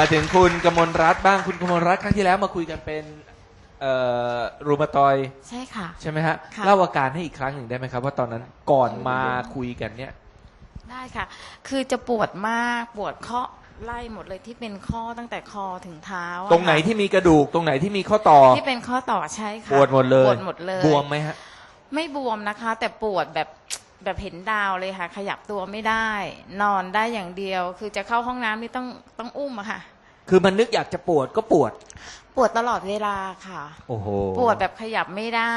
มาถึงคุณกมลรัตน์บ้างคุณกมลรัตน์ครั้งที่แล้วมาคุยกันเป็นเอ่อรูมาตอยด์ใช่ค่ะ ใช่ไหมฮะค่ะ เล่าอาการให้อีกครั้งหนึ่งได้ไหมครับ ว่าตอนนั้นก่อนมาคุยกันเนี่ย ได้ค่ะ คือจะปวดมากปวดข้อไล่หมดเลยที่เป็นข้อตั้งแต่คอถึงเท้าอะตรงไหนค่ะที่มีกระดูกตรงไหนที่มีข้อต่อ ที่เป็นข้อต่อใช่ค่ะปวดหมดเลย ปวดหมดเลยบวมไหมฮะ ไม่บวมนะคะ แต่ปวดแบบ แบบเห็นดาวเลยค่ะ ขยับตัวไม่ได้ นอนได้อย่างเดียว คือจะเข้าห้องน้ำนี่ต้องต้องอุ้มอะค่ะ คือมันนึกอยากจะปวดก็ปวด ปวดตลอดเวลาค่ะ โอ้โหปวดแบบขยับไม่ได้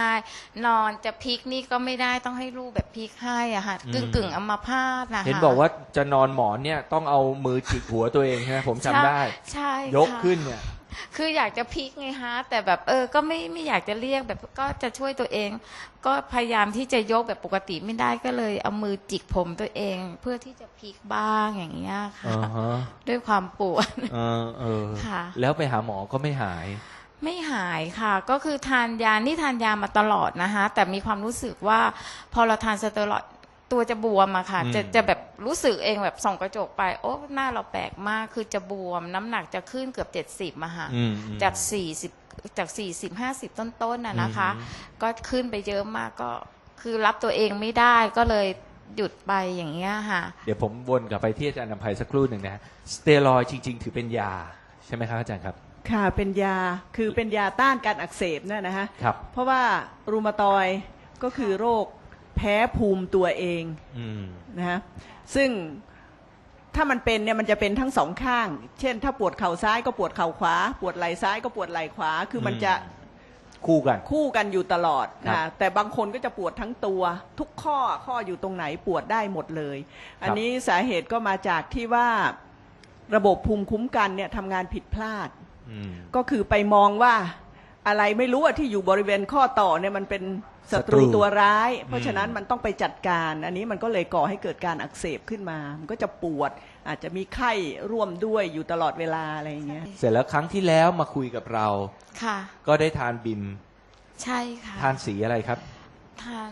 นอนจะพลิกนี่ก็ไม่ได้ต้องให้ลูกแบบพลิกให้อะค่ะกึ่งกึ่งๆอัมพาตนะคะเห็นบอกว่าจะนอนหมอนเนี่ยต้องเอามือจิกหัวตัวเองใช่ไหมผมจำได้ ใช่ยกค่ะ ขึ้นเนี่ย คืออยากจะพลิกไงฮะ แต่แบบเออ ก็ไม่ไม่อยากจะเรียกแบบก็จะช่วยตัวเอง ก็พยายามที่จะยกแบบปกติไม่ได้ก็เลย เอามือจิกผมตัวเอง เพื่อที่จะพลิกบ้างอย่างเงี้ยค่ะอ่าฮะด้วยความปวดเออเออค่ะ แล้วไปหาหมอก็ไม่หายไม่หายค่ะก็คือทานยานี่ทานยามาตลอดนะคะแต่มีความรู้สึกว่าพอเราทานสเตียรอยด์ ตัวจะบวมอะค่ะอืมจะจะแบบรู้สึกเองแบบส่องกระจกไป โอ้หน้าเราแปลกมากคือจะบวม น้ำหนักจะขึ้นเกือบเจ็ดสิบอะค่ะ อืมอืม จากสี่สิบจากสี่สิบห้าสิบต้นๆน่ะนะคะ อืมก็ขึ้นไปเยอะมากก็ คือรับตัวเองไม่ได้ก็เลยหยุดไปอย่างเงี้ยค่ะ เดี๋ยวผมวนกลับไปที่อาจารย์นภัยสักครู่หนึ่งนะฮะสเตียรอยด์จริง ๆ ถือเป็นยา ใช่ไหมครับอาจารย์ครับ ค่ะเป็นยาคือเป็นยาต้านการอักเสบเนี่ยนะฮะ ครับ เพราะว่ารูมาตอยด์ก็คือโรคแพ้ภูมิตัวเองอืมนะฮะซึ่งถ้ามันเป็นเนี่ยมันจะเป็นทั้งสองข้าง เช่น ถ้าปวดเข่าซ้ายก็ปวดเข่าขวา ปวดไหล่ซ้ายก็ปวดไหล่ขวา คือมันจะคู่กัน คู่กันอยู่ตลอดครับนะแต่บางคนก็จะปวดทั้งตัว ทุกข้อข้ออยู่ตรงไหนปวดได้หมดเลย อันนี้สาเหตุก็มาจากที่ว่าระบบภูมิคุ้มกันเนี่ยทำงานผิดพลาดอืมก็คือไปมองว่าอะไรไม่รู้อะที่อยู่บริเวณข้อต่อเนี่ยมันเป็น ศัตรูศัตรูตัวร้าย เพราะฉะนั้นอืมมันต้องไปจัดการ อันนี้มันก็เลยก่อให้เกิดการอักเสบขึ้นมา มันก็จะปวด อาจจะมีไข้ร่วมด้วยอยู่ตลอดเวลาอะไรอย่างเงี้ย เสร็จแล้วครั้งที่แล้วมาคุยกับเรา ค่ะ ก็ได้ทานบิม ใช่ค่ะ ทานสีอะไรครับ ทาน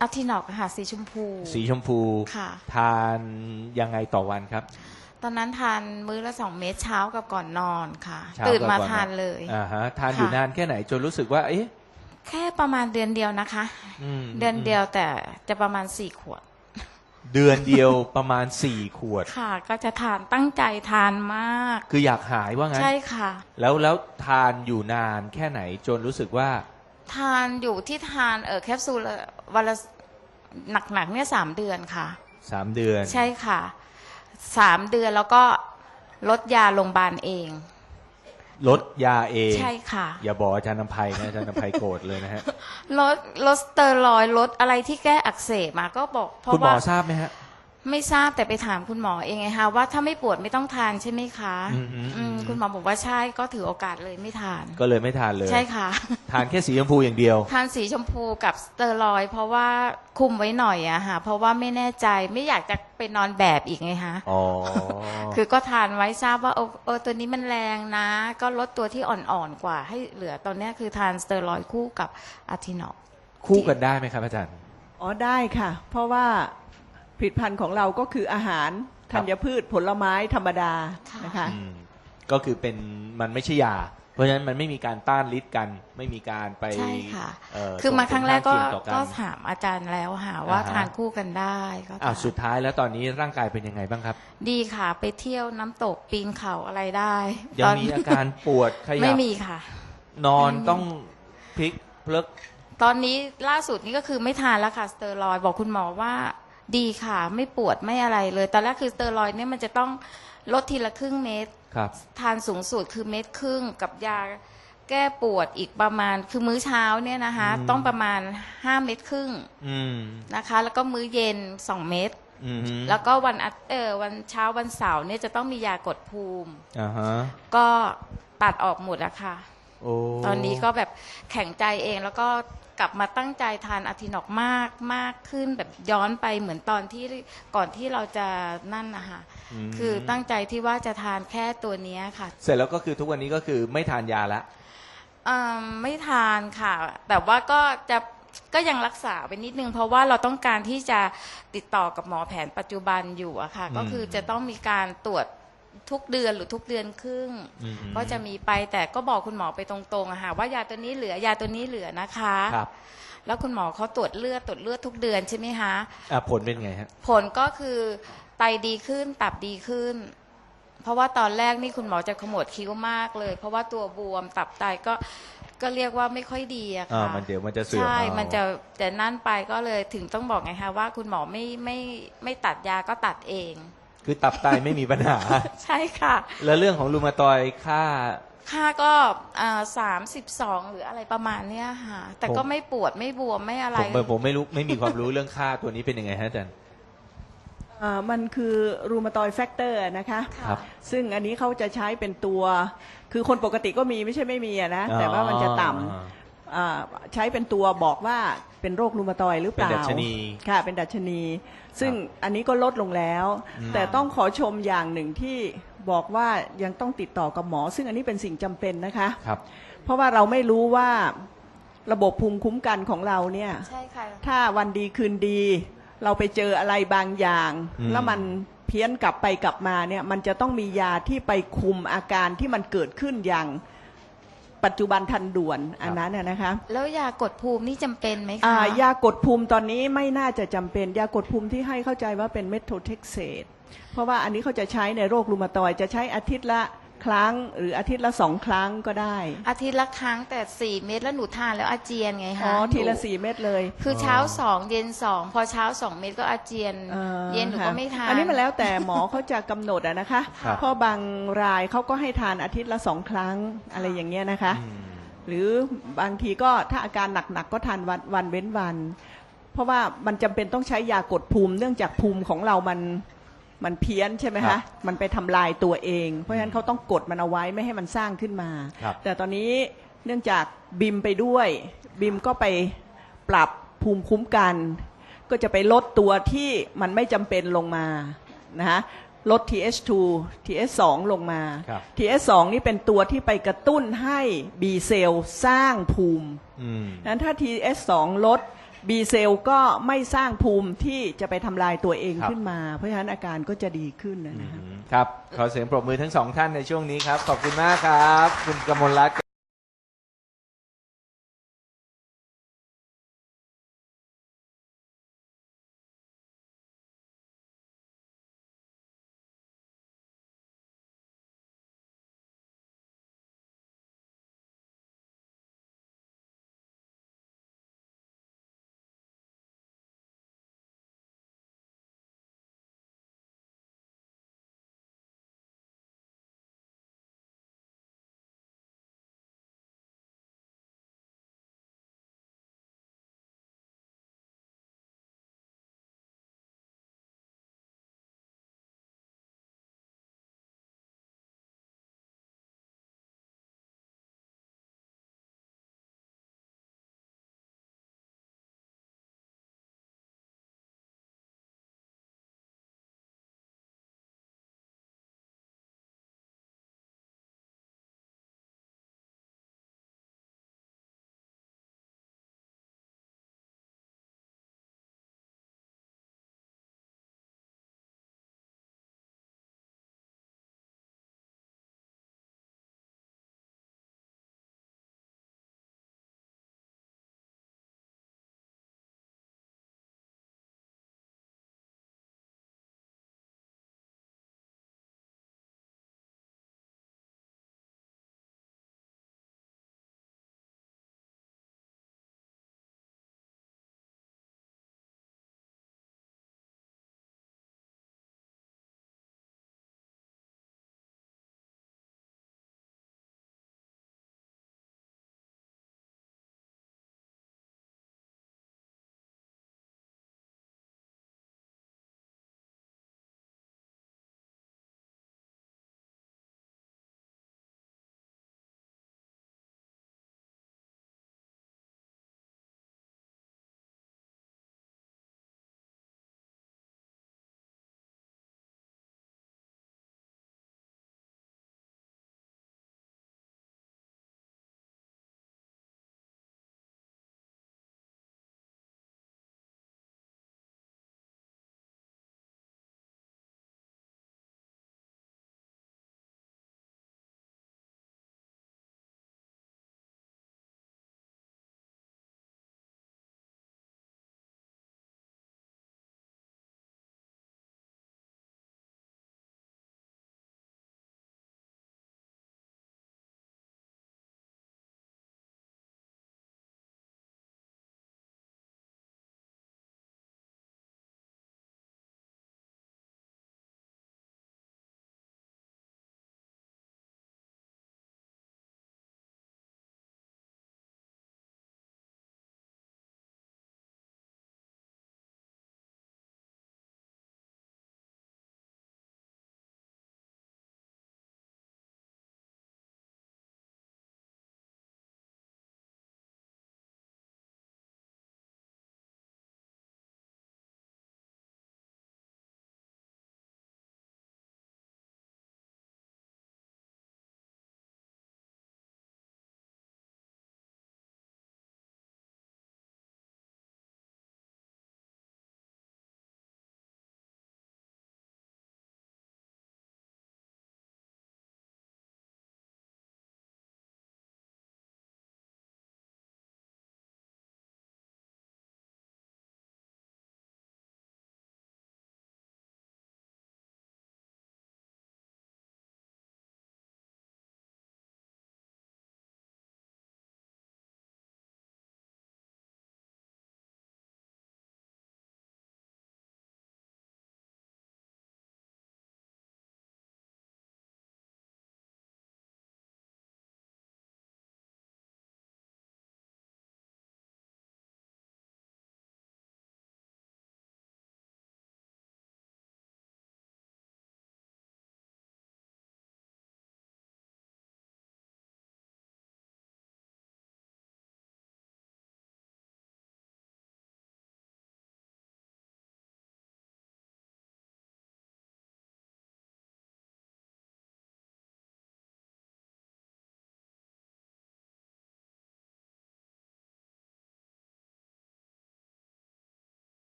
อาทินอกค่ะสีชมพู สีชมพู ค่ะ ทานยังไงต่อวันครับ ตอนนั้นทานมื้อละสองเม็ดเช้ากับก่อนนอนค่ะเช้าตื่นมากับก่อนนอนทานเลย อ่าฮะ ทานอยู่ค่ะนานแค่ไหนจนรู้สึกว่า เอ๊ะ แค่ประมาณเดือนเดียวนะคะมเดือนเดียวแต่จะประมาณสี่ขวด เดือนเดียวประมาณสี่ขวด ค่ะ ก็จะทานตั้งใจทานมาก คืออยากหายว่างั้น ใช่ค่ะ แล้วแล้วทานอยู่นานแค่ไหนจนรู้สึกว่า ทานอยู่ที่ทานเออแคปซูลละวันละหนักๆเนี่ยสามเดือนค่ะ สามเดือน ใช่ค่ะสามเดือนแล้วก็ลดยาโรงพยาบาลเอง ลดยาเอง ใช่ค่ะ อย่าบอกอาจารย์นภัยนะอาจารย์นภัยโกรธเลยนะฮะ ลดลดสเตอรอยด์ลดอะไรที่แก้อักเสบมาก็บอกเพราะคุณหมว่าอทราบไหมฮะ ไม่ทราบแต่ไปถามคุณหมอเองไงคะว่าถ้าไม่ปวดไม่ต้องทานใช่ไหมคะอืมอืมอืม อืมคุณหมอบอกว่าใช่ก็ถือโอกาสเลยไม่ทาน ก็เลยไม่ทานเลย ใช่ค่ะ ทานแค่สีชมพูอย่างเดียว ทานสีชมพูกับสเตอรอยด์เพราะว่าคุมไว้หน่อยอะค่ะเพราะว่าไม่แน่ใจไม่อยากจะไปนอนแบบอีกไงคะอ๋อ คือก็ทานไว้ทราบว่าเออเออตัวนี้มันแรงนะ ก็ลดตัวที่อ่อนๆกว่าให้เหลือตอนเนี้ยคือทานสเตอรอยด์คู่กับอาทินอกคู่กันได้ไหมครับอาจารย์ อ๋อได้ค่ะ เพราะว่า ผลิตภัณฑ์ของเราก็คืออาหารครัธับ ญพืชผลไม้ธรรมดาค่ะ นะคะ อืมก็คือเป็นมันไม่ใช่ยา เพราะฉะนั้นมันไม่มีการต้านฤทธิ์กันไม่มีการไปใช่ค่ะเอ่อคือมาครั้งแรกก็ส่ผลข้างเคียงต่อกันก็ถามอาจารย์แล้วค่ะว่าอ่าฮะ ทานคู่กันได้ก็อ่าทานสุดท้ายแล้วตอนนี้ร่างกายเป็นยังไงบ้างครับ ดีค่ะไปเที่ยวน้ำตกปีนเขาอะไรได้ยัตงอนมีอาการปวดขยัไม่บมีค่ะ นอนไม่มีต้องพลิกเพลิก ตอนนี้ล่าสุดนี้ก็คือไม่ทานแล้วค่ะสเตอรอยด์บอกคุณหมอว่า ดีค่ะ ไม่ปวดไม่อะไรเลยตอนแรกคือสเตอรอยด์เนี่ยมันจะต้องลดทีละครึ่งเม็ดครับ ทานสูงสุดคือเม็ดครึ่งกับยาแก้ปวดอีกประมาณคือมื้อเช้าเนี่ยนะคะ อืม ต้องประมาณ5เม็ดครึ่งอืมนะคะ แล้วก็มื้อเย็น2เม็ดอืมแล้วก็วันอาทเออวันเช้าวันเสาร์เนี่ยจะต้องมียากดภูมิ อ่าฮะก็ตัดออกหมดอะค่ะ โอ้ตอนนี้ก็แบบแข็งใจเองแล้วก็ กลับมาตั้งใจทานอาทินอกมากมากขึ้นแบบย้อนไปเหมือนตอนที่ก่อนที่เราจะนั่นนะคะมคือตั้งใจที่ว่าจะทานแค่ตัวเนี้ยค่ะ เสร็จแล้วก็คือทุกวันนี้ก็คือไม่ทานยาละอืมไม่ทานค่ะ แต่ว่าก็จะก็ยังรักษาไปนิดนึง เพราะว่าเราต้องการที่จะติดต่อกับหมอแผนปัจจุบันอยู่อะค่ะอืมก็คือจะต้องมีการตรวจ ทุกเดือนหรือทุกเดือนครึ่ง อืม ก็จะมีไปแต่ก็บอกคุณหมอไปตรงๆอะค่ะว่ายาตัวนี้เหลือยาตัวนี้เหลือนะคะ ครับแล้วคุณหมอเขาตรวจเลือดตรวจเลือดทุกเดือนใช่ไหมคะ อะผลเป็นไงฮะ ผลก็คือไตดีขึ้นตับดีขึ้น เพราะว่าตอนแรกนี่คุณหมอจะขมวดคิ้วมากเลย เพราะว่าตัวบวมตับไตก็ก็เรียกว่าไม่ค่อยดีอะอ่าค่ะมันเดี๋ยวมันจะเสื่อมใช่เอามันจะแต่นั่นไปก็เลยถึงต้องบอกไงคะว่าคุณหมอไม่ไม่ไม่ตัดยาก็ตัดเอง คือตับไตไม่มีปัญหา ใช่ค่ะ แล้วเรื่องของรูมาตอยด์ค่า ค่าก็สามสิบสองหรืออะไรประมาณเนี้ยค่ะ แต่ผมก็ไม่ปวดไม่บวมไม่อะไร ผมผมไม่รู้ไม่มีความรู้เรื่องค่าตัวนี้เป็นยังไงฮะอาจารย์อ่ามันคือรูมาตอยแฟกเตอร์นะคะครับซึ่งอันนี้เขาจะใช้เป็นตัว คือคนปกติก็มีไม่ใช่ไม่มีอะนะ แต่ว่ามันจะต่ำอ่าใช้เป็นตัวบอกว่า เป็นโรครูมาตอยหรือเปล่าเป็นดัชนีค่ะ เป็นดัชนี ซึ่งอันนี้ก็ลดลงแล้วอืมแต่ต้องขอชมอย่างหนึ่งที่บอกว่ายังต้องติดต่อกับหมอ ซึ่งอันนี้เป็นสิ่งจำเป็นนะคะครับเพราะว่าเราไม่รู้ว่าระบบภูมิคุ้มกันของเราเนี่ยใช่ค่ะถ้าวันดีคืนดี เราไปเจออะไรบางอย่างอืมแล้วมันเพี้ยนกลับไปกลับมาเนี่ยมันจะต้องมียาที่ไปคุมอาการที่มันเกิดขึ้นอย่าง ปัจจุบันทันด่วนอันนั้นน่ะนะคะแล้วยากดภูมินี่จำเป็นไหมอ่าคะยากดภูมิตอนนี้ไม่น่าจะจำเป็น ยากดภูมิที่ให้เข้าใจว่าเป็นเมทโทเท็กเซตเพราะว่าอันนี้เขาจะใช้ในโรครูมาตอยด์จะใช้อาทิตย์ละ ครั้ง หรืออาทิตย์ละสองครั้งก็ได้ อาทิตย์ละครั้งแต่สี่เม็ดแล้วหนูทานแล้วอาเจียนไงอ๋คะอทีละหนูสี่เม็ดเลยคือเช้าสองเย็นสองพอเช้าสองเม็ดก็อาเจียน อ่อเย็นหนูก็ค่ะไม่ทานอันนี้มันแล้วแต่หมอ เขาจะกำหนดอะนะคะครับ เพราะบางรายเขาก็ให้ทานอาทิตย์ละสองครั้งอะไรอย่างเงี้ยนะคะ อืม หรือบางทีก็ถ้าอาการหนักๆก็ทานวันวันเว้นวัน เพราะว่ามันจำเป็นต้องใช้ยากดภูมิ เนื่องจากภูมิของเรามัน มันเพี้ยนใช่ไหมครัคะบมันไปทำลายตัวเอง เพราะฉะนั้นเขาต้องกดมันเอาไว้ไม่ให้มันสร้างขึ้นมา ครับ แต่ตอนนี้เนื่องจากบิมไปด้วย บิมก็ไปปรับภูมิคุ้มกัน ก็จะไปลดตัวที่มันไม่จำเป็นลงมานะฮะลด TH2 TH2 ลงมา ครับ TH2 นี่เป็นตัวที่ไปกระตุ้นให้ B เซลล์สร้างภูมิ อืม นั้นถ้า TH2 ลด B เซลล์ก็ไม่สร้างภูมิที่จะไปทำลายตัวเองครับ ขึ้นมา เพราะฉะนั้นอาการก็จะดีขึ้นนะอืคะมครับ ขอเสียงปรบมือทั้งสองท่านในช่วงนี้ครับ ขอบคุณมากครับ คุณกมลรัตน์